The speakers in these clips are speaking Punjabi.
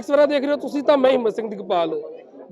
ਦੈਨਿਕ ਸਵੇਰਾ ਦੇਖ ਰਹੇ ਹੋ ਤੁਸੀਂ ਤਾਂ ਮੈਂ ਹਿੰਮਤ ਸਿੰਘ ਦਿਗਪਾਲ।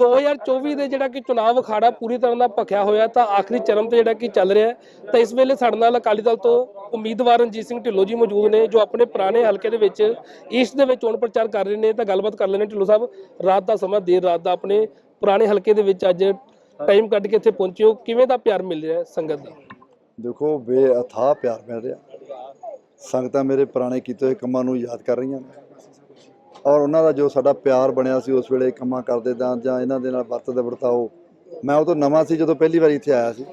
2024 ਦੇ ਜਿਹੜਾ ਕਿ ਚੁਣਾਵ ਅਖਾੜਾ ਪੂਰੀ ਤਰ੍ਹਾਂ ਨਾਲ ਭਖਿਆ ਹੋਇਆ ਤਾਂ ਆਖਰੀ ਚਰਮ ਤੇ ਜਿਹੜਾ ਕਿ ਚੱਲ ਰਿਹਾ ਤਾਂ ਇਸ ਵੇਲੇ ਸਾਡੇ ਨਾਲ ਅਕਾਲੀ ਦਲ ਤੋਂ ਉਮੀਦਵਾਰ ਰਣਜੀਤ ਸਿੰਘ ਢਿੱਲੋਂ ਜੀ ਮੌਜੂਦ ਨੇ, ਜੋ ਆਪਣੇ ਪੁਰਾਣੇ ਹਲਕੇ ਦੇ ਵਿੱਚ ਈਸਟ ਦੇ ਵਿੱਚ ਚੋਣ ਪ੍ਰਚਾਰ ਕਰ ਰਹੇ ਨੇ। ਤਾਂ ਗੱਲਬਾਤ ਕਰ ਲੈਣੇ ਢਿੱਲੋਂ ਸਾਹਿਬ, ਰਾਤ ਦਾ ਸਮਾਂ, ਦੇਰ ਰਾਤ ਦਾ ਆਪਣੇ ਪੁਰਾਣੇ ਹਲਕੇ ਦੇ ਵਿੱਚ ਅੱਜ ਟਾਈਮ ਕੱਢ ਕੇ ਇੱਥੇ ਪਹੁੰਚੇ ਹੋ। ਕਿਵੇਂ ਦਾ ਪਿਆਰ ਮਿਲ ਰਿਹਾ ਸੰਗਤ ਦਾ? ਦੇਖੋ ਬੇਅਥਾ ਪਿਆਰ ਮਿਲ ਰਿਹਾ। ਸੰਗਤਾਂ ਮੇਰੇ ਪੁਰਾਣੇ ਕੀਤੇ ਹੋਏ ਕੰਮਾਂ ਨੂੰ ਯਾਦ ਕਰ ਰਹੀਆਂ ਨੇ। ਔਰ ਉਹਨਾਂ ਦਾ ਜੋ ਸਾਡਾ ਪਿਆਰ ਬਣਿਆ ਸੀ ਉਸ ਵੇਲੇ ਕੰਮਾਂ ਕਰਦੇ ਤਾਂ ਜਾਂ ਇਹਨਾਂ ਦੇ ਨਾਲ ਵਰਤਦੇ ਵਰਤਾਓ ਮੈਂ ਉਹ ਤੋਂ ਨਵਾਂ ਸੀ ਜਦੋਂ ਪਹਿਲੀ ਵਾਰੀ ਇੱਥੇ ਆਇਆ ਸੀ।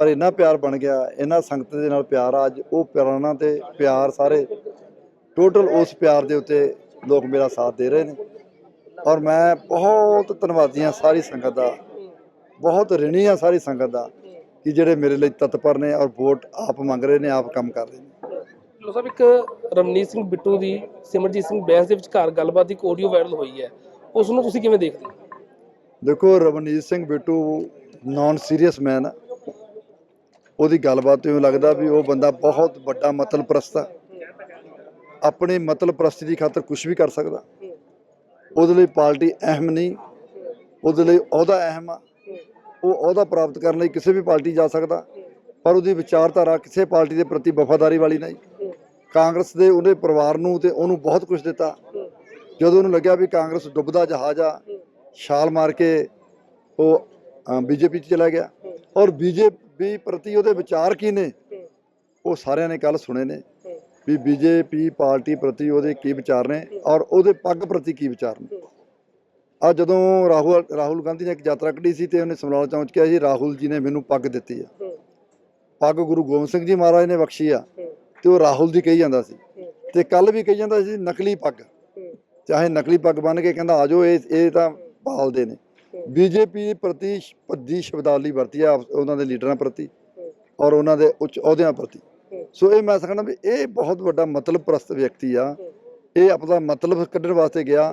ਪਰ ਇੰਨਾ ਪਿਆਰ ਬਣ ਗਿਆ ਇਹਨਾਂ ਸੰਗਤ ਦੇ ਨਾਲ ਪਿਆਰ ਆ, ਅੱਜ ਉਹ ਪੁਰਾਣਾ ਤੇ ਪਿਆਰ ਸਾਰੇ ਟੋਟਲ ਉਸ ਪਿਆਰ ਦੇ ਉੱਤੇ ਲੋਕ ਮੇਰਾ ਸਾਥ ਦੇ ਰਹੇ ਨੇ। ਔਰ ਮੈਂ ਬਹੁਤ ਧੰਨਵਾਦੀ ਹਾਂ ਸਾਰੀ ਸੰਗਤ ਦਾ ਬਹੁਤ ਰਿਣੀ ਹਾਂ ਸਾਰੀ ਸੰਗਤ ਦਾ ਕਿ ਜਿਹੜੇ ਮੇਰੇ ਲਈ ਤਤਪਰ ਨੇ ਔਰ ਵੋਟ ਆਪ ਮੰਗ ਰਹੇ ਨੇ ਆਪ ਕੰਮ ਕਰ ਰਹੇ ਨੇ। ਢਿੱਲੋਂ ਸਾਹਿਬ, ਇੱਕ ਰਮਨੀਤ ਸਿੰਘ ਬਿੱਟੂ ਦੀ, ਸਿਮਰਜੀਤ ਸਿੰਘ ਬੈਂਸ ਦੇ ਵਿਚਕਾਰ ਗੱਲਬਾਤ ਦੀ ਇੱਕ ਆਡੀਓ ਵਾਇਰਲ ਹੋਈ ਹੈ। ਉਸ ਨੂੰ ਤੁਸੀਂ ਕਿਵੇਂ ਦੇਖਦੇ ਹੋ? ਦੇਖੋ Ravneet Singh Bittu non serious man ਆ। ਉਹਦੀ ਗੱਲਬਾਤ ਤੋਂ ਲੱਗਦਾ ਵੀ ਉਹ ਬੰਦਾ ਬਹੁਤ ਵੱਡਾ ਮਤਲਬ ਪ੍ਰਸਤ ਆ। ਆਪਣੇ ਮਤਲਬ ਪ੍ਰਸਤੀ ਦੀ ਖਾਤਰ ਕੁਝ ਵੀ ਕਰ ਸਕਦਾ। ਉਹਦੇ ਲਈ ਪਾਰਟੀ ਅਹਿਮ ਨਹੀਂ। ਉਹਦੇ ਲਈ ਅਹੁਦਾ ਅਹਿਮ ਆ। ਉਹ ਅਹੁਦਾ ਪ੍ਰਾਪਤ ਕਰਨ ਲਈ ਕਿਸੇ ਵੀ ਪਾਰਟੀ ਜਾ ਸਕਦਾ। ਪਰ ਉਹਦੀ ਵਿਚਾਰਧਾਰਾ ਕਿਸੇ ਪਾਰਟੀ ਦੇ ਪ੍ਰਤੀ ਵਫਾਦਾਰੀ ਵਾਲੀ ਨਹੀਂ। ਕਾਂਗਰਸ ਦੇ ਉਹਦੇ ਪਰਿਵਾਰ ਨੂੰ ਤੇ ਉਹਨੂੰ ਬਹੁਤ ਕੁਝ ਦਿੱਤਾ। ਜਦੋਂ ਉਹਨੂੰ ਲੱਗਿਆ ਵੀ ਕਾਂਗਰਸ ਡੁੱਬਦਾ ਜਹਾਜ਼ ਆ, ਛਾਲ ਮਾਰ ਕੇ ਉਹ ਬੀਜੇਪੀ ਚ ਚਲਾ ਗਿਆ। ਔਰ ਬੀਜੇਪੀ ਪ੍ਰਤੀ ਉਹਦੇ ਵਿਚਾਰ ਕੀ ਨੇ? ਉਹ ਸਾਰਿਆਂ ਨੇ ਕੱਲ ਸੁਣੇ ਨੇ ਵੀ ਬੀਜੇਪੀ ਪਾਰਟੀ ਪ੍ਰਤੀ ਉਹਦੇ ਕੀ ਵਿਚਾਰ ਨੇ ਔਰ ਉਹਦੇ ਪੱਗ ਪ੍ਰਤੀ ਕੀ ਵਿਚਾਰ ਨੇ। ਆ ਜਦੋਂ ਰਾਹੁਲ ਰਾਹੁਲ ਗਾਂਧੀ ਨੇ ਇੱਕ ਯਾਤਰਾ ਕੱਢੀ ਸੀ ਤੇ ਉਹਨੇ ਸਮਰਾਲਾ ਚੌਂਚ ਕਿਹਾ ਸੀ ਰਾਹੁਲ ਜੀ ਨੇ ਮੈਨੂੰ ਪੱਗ ਦਿੱਤੀ ਆ। ਪੱਗ ਗੁਰੂ ਗੋਬਿੰਦ ਸਿੰਘ ਜੀ ਮਹਾਰਾਜ ਨੇ ਬਖਸ਼ੀ ਆ। ਤੇ ਉਹ ਰਾਹੁਲ ਦੀ ਕਹੀ ਜਾਂਦਾ ਸੀ। ਤੇ ਕੱਲ ਵੀ ਕਹੀ ਜਾਂਦਾ ਸੀ ਨਕਲੀ ਪੱਗ। ਚਾਹੇ ਨਕਲੀ ਪੱਗ ਬੰਨ ਕੇ ਕਹਿੰਦਾ ਆਜੋ ਇਹ ਇਹ ਤਾਂ ਪਾਲਦੇ ਨੇ। ਬੀਜੇਪੀ ਪ੍ਰਤੀ ਭੱਦੀ ਸ਼ਬਦਾਵਲੀ ਵਰਤੀ ਆ ਉਹਨਾਂ ਦੇ ਲੀਡਰਾਂ ਪ੍ਰਤੀ ਔਰ ਉਹਨਾਂ ਦੇ ਉੱਚ ਅਹੁਦਿਆਂ ਪ੍ਰਤੀ। ਸੋ ਇਹ ਮੈਂ ਸਮਝਦਾ ਵੀ ਇਹ ਬਹੁਤ ਵੱਡਾ ਮਤਲਬ ਪ੍ਰਸਤ ਵਿਅਕਤੀ ਆ। ਇਹ ਆਪਣਾ ਮਤਲਬ ਕੱਢਣ ਵਾਸਤੇ ਗਿਆ।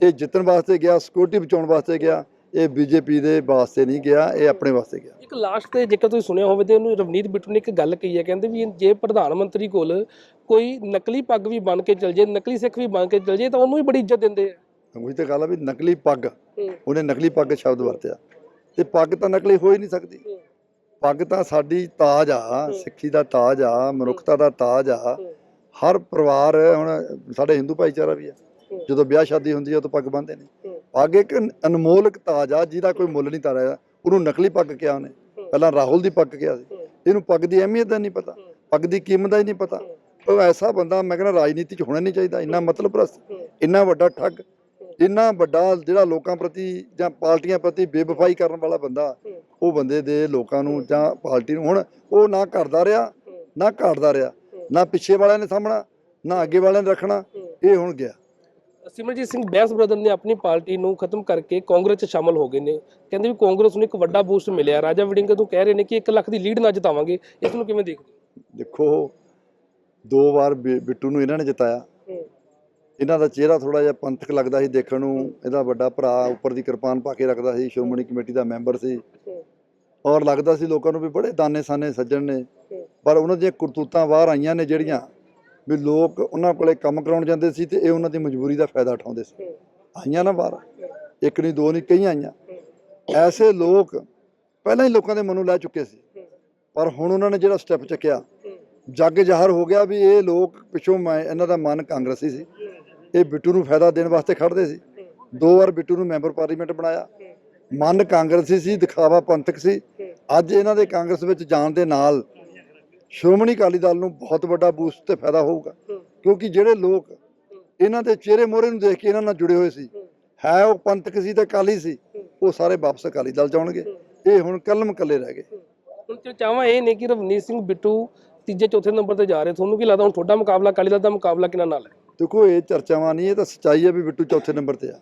ਇਹ ਜਿੱਤਣ ਵਾਸਤੇ ਗਿਆ ਸਿਕਿਉਰਿਟੀ ਬਚਾਉਣ ਵਾਸਤੇ ਗਿਆ। ਇਹ ਬੀਜੇਪੀ ਦੇ ਵਾਸਤੇ ਨਹੀਂ ਗਿਆ ਇਹ ਆਪਣੇ ਵਾਸਤੇ ਗਿਆ। ਇੱਕ ਲਾਸਟ ਤੇ ਜੇਕਰ ਤੁਸੀਂ ਸੁਣਿਆ ਹੋਵੇ ਤੇ ਉਹਨੂੰ ਰਵਨੀਤ ਬਿੱਟੂ ਨੇ ਇੱਕ ਗੱਲ ਕਹੀ ਹੈ ਕਹਿੰਦੇ ਵੀ ਜੇ ਪ੍ਰਧਾਨ ਮੰਤਰੀ ਕੋਲ ਕੋਈ ਨਕਲੀ ਪੱਗ ਵੀ ਬਣ ਕੇ ਚਲ ਜੇ ਨਕਲੀ ਸਿੱਖ ਵੀ ਬਣ ਕੇ ਚਲ ਜੇ ਤਾਂ ਉਹਨੂੰ ਹੀ ਬੜੀ ਇੱਜ਼ਤ ਦਿੰਦੇ ਆ। ਉਹੀ ਤਾਂ ਗੱਲ ਆ ਵੀ ਨਕਲੀ ਪੱਗ ਉਹਨੇ ਨਕਲੀ ਪੱਗ ਸ਼ਬਦ ਵਰਤਿਆ। ਤੇ ਪੱਗ ਤਾਂ ਨਕਲੀ ਹੋ ਹੀ ਨਹੀਂ ਸਕਦੀ। ਪੱਗ ਤਾਂ ਸਾਡੀ ਤਾਜ ਆ ਸਿੱਖੀ ਦਾ ਤਾਜ ਆ ਮਨੁੱਖਤਾ ਦਾ ਤਾਜ ਆ। ਹਰ ਪਰਿਵਾਰ ਹੁਣ ਸਾਡੇ ਹਿੰਦੂ ਭਾਈਚਾਰਾ ਵੀ ਆ। ਜਦੋਂ ਵਿਆਹ ਸ਼ਾਦੀ ਹੁੰਦੀ ਆ ਤਾਂ ਪੱਗ ਬੰਨ੍ਹਦੇ ਨੇ। ਪੱਗ ਇੱਕ ਅਨ- ਅਨਮੋਲਕ ਤਾਜ ਆ, ਜਿਹਦਾ ਕੋਈ ਮੁੱਲ ਨਹੀਂ ਤਾਰਿਆ। ਉਹਨੂੰ ਨਕਲੀ ਪੱਗ ਕਿਹਾ ਉਹਨੇ। ਪਹਿਲਾਂ ਰਾਹੁਲ ਦੀ ਪੱਗ ਕਿਹਾ ਸੀ। ਇਹਨੂੰ ਪੱਗ ਦੀ ਅਹਿਮੀਅਤ ਦਾ ਨਹੀਂ ਪਤਾ, ਪੱਗ ਦੀ ਕੀਮਤ ਦਾ ਹੀ ਨਹੀਂ ਪਤਾ। ਉਹ ਐਸਾ ਬੰਦਾ, ਮੈਂ ਕਹਿੰਦਾ ਰਾਜਨੀਤੀ 'ਚ ਹੋਣਾ ਨਹੀਂ ਚਾਹੀਦਾ, ਇੰਨਾ ਮਤਲਬ ਪ੍ਰਸਤ, ਇੰਨਾ ਵੱਡਾ ਠੱਗ, ਇੰਨਾ ਵੱਡਾ ਜਿਹੜਾ ਲੋਕਾਂ ਪ੍ਰਤੀ ਜਾਂ ਪਾਰਟੀਆਂ ਪ੍ਰਤੀ ਬੇਵਫਾਈ ਕਰਨ ਵਾਲਾ ਬੰਦਾ, ਉਹ ਬੰਦੇ ਦੇ ਲੋਕਾਂ ਨੂੰ ਜਾਂ ਪਾਰਟੀ ਨੂੰ, ਹੁਣ ਉਹ ਨਾ ਕਰਦਾ ਰਿਹਾ, ਨਾ ਘਾੜਦਾ ਰਿਹਾ, ਨਾ ਪਿੱਛੇ ਵਾਲਿਆਂ ਨੇ ਸਾਹਮਣਾ ਨਾ ਅੱਗੇ ਵਾਲਿਆਂ ਨੇ ਰੱਖਣਾ, ਇਹ ਹੁਣ ਗਿਆ। ਸਿਮਰਜੀਤ ਸਿੰਘ ਬੈਂਸ ਬ੍ਰਦਰ ਨੇ ਆਪਣੀ ਪਾਰਟੀ ਨੂੰ ਖਤਮ ਕਰਕੇ ਕਾਂਗਰਸ 'ਚ ਸ਼ਾਮਲ ਹੋ ਗਏ ਨੇ। ਕਹਿੰਦੇ ਵੀ ਕਾਂਗਰਸ ਨੂੰ ਇੱਕ ਵੱਡਾ ਬੂਸਟ ਮਿਲਿਆ। ਰਾਜਾ ਵੜਿੰਗ ਤੋਂ ਕਹਿ ਰਹੇ ਨੇ ਕਿ 1 ਲੱਖ ਦੀ ਲੀਡ ਨਾਲ ਜਿਤਾਵਾਂਗੇ। ਇਸ ਨੂੰ ਕਿਵੇਂ ਦੇਖਦੇ ਦੇਖੋ ਦੋ ਵਾਰ ਬਿੱਟੂ ਨੂੰ ਇਹਨਾਂ ਨੇ ਜਿਤਾਇਆ। ਇਹਨਾਂ ਦਾ ਚਿਹਰਾ ਥੋੜਾ ਜਿਹਾ ਪੰਥਕ ਲੱਗਦਾ ਸੀ ਦੇਖਣ ਨੂੰ। ਇਹਦਾ ਵੱਡਾ ਭਰਾ ਉੱਪਰ ਦੀ ਕਿਰਪਾਨ ਪਾ ਕੇ ਰੱਖਦਾ ਸੀ। ਸ਼੍ਰੋਮਣੀ ਕਮੇਟੀ ਦਾ ਮੈਂਬਰ ਸੀ। ਔਰ ਲੱਗਦਾ ਸੀ ਲੋਕਾਂ ਨੂੰ ਵੀ ਬੜੇ ਦਾਨੇ ਸਾਨੇ ਸੱਜਣ ਨੇ। ਪਰ ਉਹਨਾਂ ਦੀਆਂ ਕਰਤੂਤਾਂ ਬਾਹਰ ਆਈਆਂ ਨੇ ਜਿਹੜੀਆਂ ਵੀ ਲੋਕ ਉਹਨਾਂ ਕੋਲੇ ਕੰਮ ਕਰਾਉਣ ਜਾਂਦੇ ਸੀ ਤੇ ਇਹ ਉਹਨਾਂ ਦੀ ਮਜਬੂਰੀ ਦਾ ਫਾਇਦਾ ਉਠਾਉਂਦੇ ਸੀ। ਆਈਆਂ ਨਾ ਬਾਹਰ। ਇੱਕ ਨਹੀਂ ਦੋ ਨਹੀਂ ਕਈਆਂ ਆਈਆਂ। ਐਸੇ ਲੋਕ ਪਹਿਲਾਂ ਹੀ ਲੋਕਾਂ ਦੇ ਮਨੋਂ ਲੈ ਚੁੱਕੇ ਸੀ। ਪਰ ਹੁਣ ਉਹਨਾਂ ਨੇ ਜਿਹੜਾ ਸਟੈਪ ਚੱਕਿਆ ਜੱਗ ਜ਼ਾਹਰ ਹੋ ਗਿਆ ਵੀ ਇਹ ਲੋਕ ਪਿੱਛੋਂ ਮੈਂ ਇਹਨਾਂ ਦਾ ਮਨ ਕਾਂਗਰਸੀ ਸੀ। ਇਹ ਬਿੱਟੂ ਨੂੰ ਫਾਇਦਾ ਦੇਣ ਵਾਸਤੇ ਖੜਦੇ ਸੀ। ਦੋ ਵਾਰ ਬਿੱਟੂ ਨੂੰ ਮੈਂਬਰ ਪਾਰਲੀਮੈਂਟ ਬਣਾਇਆ। ਮਨ ਕਾਂਗਰਸੀ ਸੀ ਦਿਖਾਵਾ ਪੰਥਕ ਸੀ। ਅੱਜ ਇਹਨਾਂ ਦੇ ਕਾਂਗਰਸ ਵਿੱਚ ਜਾਣ ਦੇ ਨਾਲ ਸ਼੍ਰੋਮਣੀ ਅਕਾਲੀ ਦਲ ਨੂੰ ਬਹੁਤ ਵੱਡਾ ਬੂਸਟ ਤੇ ਫਾਇਦਾ ਹੋਊਗਾ। ਕਿਉਂਕਿ ਜਿਹੜੇ ਲੋਕ ਇਹਨਾਂ ਦੇ ਚਿਹਰੇ ਮੋਹਰੇ ਨੂੰ ਦੇਖ ਕੇ ਇਹਨਾਂ ਨਾਲ ਜੁੜੇ ਹੋਏ ਸੀ। ਹੈ। ਉਹ ਪੰਥਕ ਸੀ ਤੇ ਅਕਾਲੀ ਸੀ ਉਹ ਸਾਰੇ ਵਾਪਸ ਅਕਾਲੀ ਦਲ ਜਾਣਗੇ। ਇਹ ਹੁਣ ਕਲਮ ਕੱਲੇ ਰਹਿ ਗਏ। ਹੁਣ ਤੇ ਚਾਹਾਂ ਇਹ ਨੇ ਕਿ ਰਵਨੀਤ ਸਿੰਘ ਬਿੱਟੂ ਤੀਜੇ ਚੌਥੇ ਨੰਬਰ ਤੇ ਜਾ ਰਹੇ। ਤੁਹਾਨੂੰ ਕੀ ਲੱਗਦਾ ਹੁਣ ਤੁਹਾਡਾ ਮੁਕਾਬਲਾ ਅਕਾਲੀ ਦਲ ਦਾ ਮੁਕਾਬਲਾ ਕਿਹਨਾਂ ਨਾਲ ਹੈ? ਦੇਖੋ ਇਹ ਚਰਚਾਵਾਂ ਨਹੀਂ ਇਹ ਤਾਂ ਸੱਚਾਈ ਹੈ ਵੀ ਬਿੱਟੂ ਚੌਥੇ ਨੰਬਰ ਤੇ ਆ।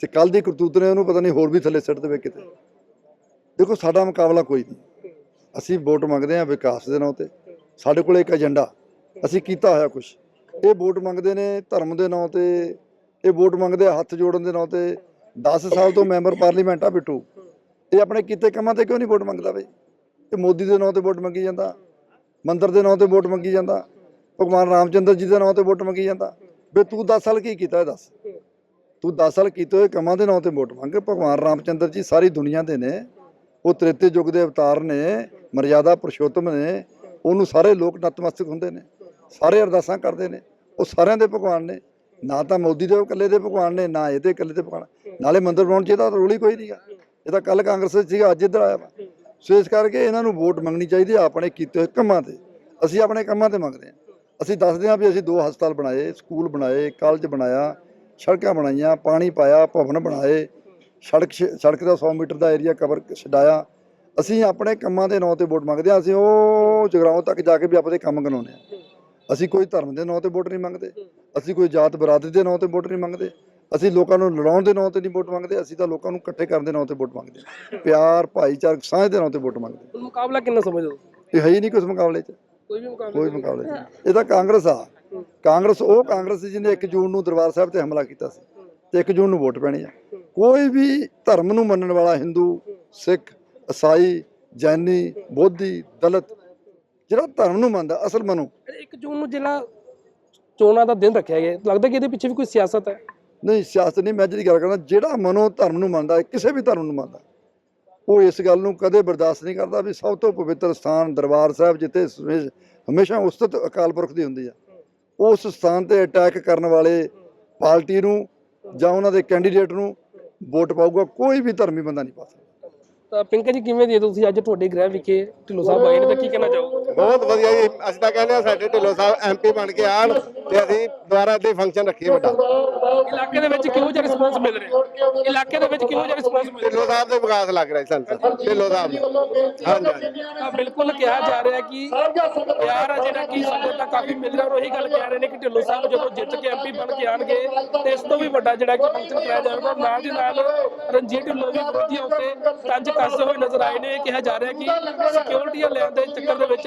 ਤੇ ਕੱਲ ਦੀ ਕਰਤੂਤ ਨੇ ਉਹਨੂੰ ਪਤਾ ਨਹੀਂ ਹੋਰ ਵੀ ਥੱਲੇ ਸਿੱਟ ਦੇਵੇ ਕਿਤੇ। ਦੇਖੋ ਸਾਡਾ ਮੁਕਾਬਲਾ ਕੋਈ ਨਹੀਂ। ਅਸੀਂ ਵੋਟ ਮੰਗਦੇ ਹਾਂ ਵਿਕਾਸ ਦੇ ਨਾਂ ਤੇ। ਸਾਡੇ ਕੋਲ ਇੱਕ ਏਜੰਡਾ। ਅਸੀਂ ਕੀਤਾ ਹੋਇਆ ਕੁਝ ਇਹ ਵੋਟ ਮੰਗਦੇ ਨੇ ਧਰਮ ਦੇ ਨਾਂ ਤੇ। ਇਹ ਵੋਟ ਮੰਗਦੇ ਆ ਹੱਥ ਜੋੜਨ ਦੇ ਨਾਂ ਤੇ। 10 ਸਾਲ ਤੋਂ ਮੈਂਬਰ ਪਾਰਲੀਮੈਂਟ ਆ ਬਿੱਟੂ। ਇਹ ਆਪਣੇ ਕੀਤੇ ਕੰਮਾਂ ਤੇ ਕਿਉਂ ਨਹੀਂ ਵੋਟ ਮੰਗਦਾ ਬਈ? ਇਹ ਮੋਦੀ ਦੇ ਨਾਂ ਤੇ ਵੋਟ ਮੰਗੀ ਜਾਂਦਾ। ਮੰਦਰ ਦੇ ਨਾਂ ਤੇ ਵੋਟ ਮੰਗੀ ਜਾਂਦਾ। ਭਗਵਾਨ ਰਾਮਚੰਦਰ ਜੀ ਦੇ ਨਾਂ ਤੇ ਵੋਟ ਮੰਗੀ ਜਾਂਦਾ। ਵੀ ਤੂੰ 10 ਸਾਲ ਕੀ ਕੀਤਾ ਇਹ ਦੱਸ? ਤੂੰ 10 ਸਾਲ ਕੀਤੇ ਹੋਏ ਕੰਮਾਂ ਦੇ ਨਾਂ ਤੇ ਵੋਟ ਮੰਗ। ਭਗਵਾਨ ਰਾਮਚੰਦਰ ਜੀ ਸਾਰੀ ਦੁਨੀਆ ਦੇ ਨੇ। ਉਹ ਤ੍ਰੇਤੇ ਯੁੱਗ ਦੇ ਅਵਤਾਰ ਨੇ, ਮਰਿਆਦਾ ਪੁਰਸ਼ੋਤਮ ਨੇ, ਉਹਨੂੰ ਸਾਰੇ ਲੋਕ ਨਤਮਸਤਕ ਹੁੰਦੇ ਨੇ, ਸਾਰੇ ਅਰਦਾਸਾਂ ਕਰਦੇ ਨੇ, ਉਹ ਸਾਰਿਆਂ ਦੇ ਭਗਵਾਨ ਨੇ, ਨਾ ਤਾਂ ਮੋਦੀ ਦੇ ਇਕੱਲੇ ਦੇ ਭਗਵਾਨ ਨੇ, ਨਾ ਇਹਦੇ ਇਕੱਲੇ ਦੇ ਭਗਵਾਨ, ਨਾਲੇ ਮੰਦਰ ਬਣਾਉਣ ਚ ਇਹਦਾ ਰੋਲ ਹੀ ਕੋਈ ਨਹੀਂਗਾ, ਇਹ ਤਾਂ ਕੱਲ ਕਾਂਗਰਸ ਵਿੱਚ ਸੀਗਾ, ਅੱਜ ਇੱਧਰ ਆਇਆ ਵਾ, ਸੋ ਇਸ ਕਰਕੇ ਇਹਨਾਂ ਨੂੰ ਵੋਟ ਮੰਗਣੀ ਚਾਹੀਦੀ ਹੈ, ਆਪਣੇ ਕੀਤੇ ਹੋਏ ਕੰਮਾਂ ਤੇ, ਅਸੀਂ ਆਪਣੇ ਕੰਮਾਂ ਤੇ ਮੰਗਦੇ ਹਾਂ, ਅਸੀਂ ਦੱਸਦੇ ਹਾਂ ਵੀ ਅਸੀਂ ਦੋ ਹਸਪਤਾਲ ਬਣਾਏ, ਸਕੂਲ ਬਣਾਏ, ਕਾਲਜ ਬਣਾਇਆ, ਸੜਕਾਂ ਬਣਾਈਆਂ, ਪਾਣੀ ਪਾਇਆ, ਭਵਨ ਬਣਾਏ ਸੜਕ ਸੜਕ ਦਾ 100 ਮੀਟਰ ਦਾ ਏਰੀਆ ਕਵਰ ਛਡਾਇਆ। ਅਸੀਂ ਆਪਣੇ ਕੰਮਾਂ ਦੇ ਨਾਂ ਤੇ ਵੋਟ ਮੰਗਦੇ ਹਾਂ। ਅਸੀਂ ਉਹ ਜਗਰਾਉਂ ਤੱਕ ਜਾ ਕੇ ਵੀ ਆਪਣੇ ਕੰਮ ਗਣਾਉਂਦੇ ਹਾਂ। ਅਸੀਂ ਕੋਈ ਧਰਮ ਦੇ ਨਾਂ ਤੇ ਵੋਟ ਨਹੀਂ ਮੰਗਦੇ। ਅਸੀਂ ਕੋਈ ਜਾਤ ਬਰਾਦਰੀ ਦੇ ਨਾਂ ਤੇ ਵੋਟ ਨਹੀਂ ਮੰਗਦੇ। ਅਸੀਂ ਲੋਕਾਂ ਨੂੰ ਲੜਾਉਣ ਦੇ ਨਾਂ ਤੇ ਨਹੀਂ ਵੋਟ ਮੰਗਦੇ। ਅਸੀਂ ਤਾਂ ਲੋਕਾਂ ਨੂੰ ਇਕੱਠੇ ਕਰਨ ਦੇ ਨਾਂ ਤੇ ਵੋਟ ਮੰਗਦੇ ਪਿਆਰ ਭਾਈਚਾਰਕ ਸਾਂਝ ਦੇ ਨਾਂ ਤੇ ਵੋਟ ਮੰਗਦੇ ਮੁਕਾਬਲਾ ਕਿੰਨਾ ਸਮਝਦੇ। ਇਹ ਹੈ ਹੀ ਨਹੀਂ ਕੁਝ ਮੁਕਾਬਲੇ 'ਚ। ਕੋਈ ਵੀ ਮੁਕਾਬਲਾ ਕੋਈ ਮੁਕਾਬਲੇ। ਇਹ ਤਾਂ ਕਾਂਗਰਸ ਆ। ਕਾਂਗਰਸ ਉਹ ਕਾਂਗਰਸ ਜਿਹਨੇ 1 ਜੂਨ ਨੂੰ ਦਰਬਾਰ ਸਾਹਿਬ ਤੇ ਹਮਲਾ ਕੀਤਾ ਸੀ। ਤੇ 1 ਜੂਨ ਨੂੰ ਵੋਟ ਪੈਣੀ ਆ। ਕੋਈ ਵੀ ਧਰਮ ਨੂੰ ਮੰਨਣ ਵਾਲਾ ਹਿੰਦੂ ਸਿੱਖ ਈਸਾਈ ਜੈਨੀ ਬੋਧੀ ਦਲਿਤ ਜਿਹੜਾ ਧਰਮ ਨੂੰ ਮੰਨਦਾ ਅਸਲ ਮਨੋ। 1 ਜੂਨ ਨੂੰ ਜਿਹੜਾ ਚੋਣਾਂ ਦਾ ਦਿਨ ਰੱਖਿਆ ਗਿਆ। ਲੱਗਦਾ ਕਿ ਇਹਦੇ ਪਿੱਛੇ ਵੀ ਕੋਈ ਸਿਆਸਤ ਹੈ। ਨਹੀਂ ਸਿਆਸਤ ਨਹੀਂ ਮੈਂ ਜਿਹੜੀ ਗੱਲ ਕਰਦਾ ਜਿਹੜਾ ਮਨੋ ਧਰਮ ਨੂੰ ਮੰਨਦਾ ਕਿਸੇ ਵੀ ਧਰਮ ਨੂੰ ਮੰਨਦਾ। ਉਹ ਇਸ ਗੱਲ ਨੂੰ ਕਦੇ ਬਰਦਾਸ਼ਤ ਨਹੀਂ ਕਰਦਾ ਵੀ ਸਭ ਤੋਂ ਪਵਿੱਤਰ ਸਥਾਨ ਦਰਬਾਰ ਸਾਹਿਬ ਜਿੱਥੇ ਹਮੇ- ਹਮੇਸ਼ਾ ਉਸਤਤ ਅਕਾਲ ਪੁਰਖ ਦੀ ਹੁੰਦੀ ਆ। ਉਸ ਸਥਾਨ ਤੇ ਅਟੈਕ ਕਰਨ ਵਾਲੇ ਪਾਰਟੀ ਨੂੰ ਜਾਂ ਉਹਨਾਂ ਦੇ ਕੈਂਡੀਡੇਟ ਨੂੰ ਵੋਟ ਪਾਊਗਾ, ਕੋਈ ਵੀ ਧਰਮੀ ਬੰਦਾ ਨਹੀਂ ਪਾ ਸਕਦਾ। ਤਾਂ ਪਿੰਕਾ ਜੀ, ਕਿਵੇਂ ਦੇ ਤੁਸੀਂ ਅੱਜ ਤੁਹਾਡੇ ਗ੍ਰਹਿ ਵਿਖੇ ਢਿੱਲੋਂ ਸਾਹਿਬ ਆਏ ਨੇ, ਤਾਂ ਕੀ ਕਹਿਣਾ ਚਾਹੋਗੇ? ਬਹੁਤ ਵਧੀਆ ਜੀ। ਅਸੀਂ ਤਾਂ ਕਹਿੰਦੇ ਆ ਸਾਡੇ ਢਿੱਲੋਂ ਸਾਹਿਬ ਐਮਪੀ ਬਣ ਕੇ ਆਣ ਤੇ ਅਸੀਂ ਦੁਬਾਰਾ ਤੇ ਫੰਕਸ਼ਨ ਰੱਖੀਏ ਵੱਡਾ। ਇਲਾਕੇ ਦੇ ਵਿੱਚ ਕਿਹੋ ਜਿਹਾ ਰਿਸਪੌਂਸ ਮਿਲ ਰਿਹਾ? ਇਲਾਕੇ ਦੇ ਵਿੱਚ ਕਿਹੋ ਜਿਹਾ ਰਿਸਪੌਂਸ ਮਿਲ ਰਿਹਾ? ਢਿੱਲੋਂ ਸਾਹਿਬ ਦੇ ਵਿਕਾਸ ਲੱਗ ਰਿਹਾ ਜੀ ਸਾਨੂੰ ਤਾਂ। ਢਿੱਲੋਂ ਸਾਹਿਬ ਨੂੰ ਹਾਂਜੀ ਹਾਂਜੀ। ਤਾਂ ਬਿਲਕੁਲ ਕਿਹਾ ਜਾ ਰਿਹਾ ਕਿ ਪਿਆਰ ਆ ਜਿਹੜਾ ਕਿ ਸਾਨੂੰ ਤਾਂ ਕਾਫੀ ਮਿਲ ਰਿਹਾ ਔਰ ਉਹੀ ਗੱਲ ਕਹਿ ਰਹੇ ਨੇ ਕਿ ਢਿੱਲੋਂ ਸਾਹਿਬ ਜਦੋਂ ਜਿੱਤ ਕੇ ਐਮਪੀ ਬਣ ਕੇ ਆਣਗੇ ਤੇ ਇਸ ਤੋਂ ਵੀ ਵੱਡਾ ਜਿਹੜਾ ਕਿ ਫੰਕਸ਼ਨ ਕਰਾਇਆ ਜਾਵੇਗਾ। ਨਾਲ ਦੀ ਨਾਲ ਰਣਜੀਤ ਢਿੱਲੋਂ ਵੀ ਵਿਰੋਧੀਆਂ ਉੱਤੇ ਤੰਜ ਕੱਸਦੇ ਹੋਏ ਨਜ਼ਰ ਆਏ ਨੇ। ਕਿਹਾ ਜਾ ਰਿਹਾ ਕਿ ਸਿਕਿਉਰਿਟੀਆਂ ਲੈਣ ਦੇ ਚੱਕਰ ਦੇ ਵਿੱਚ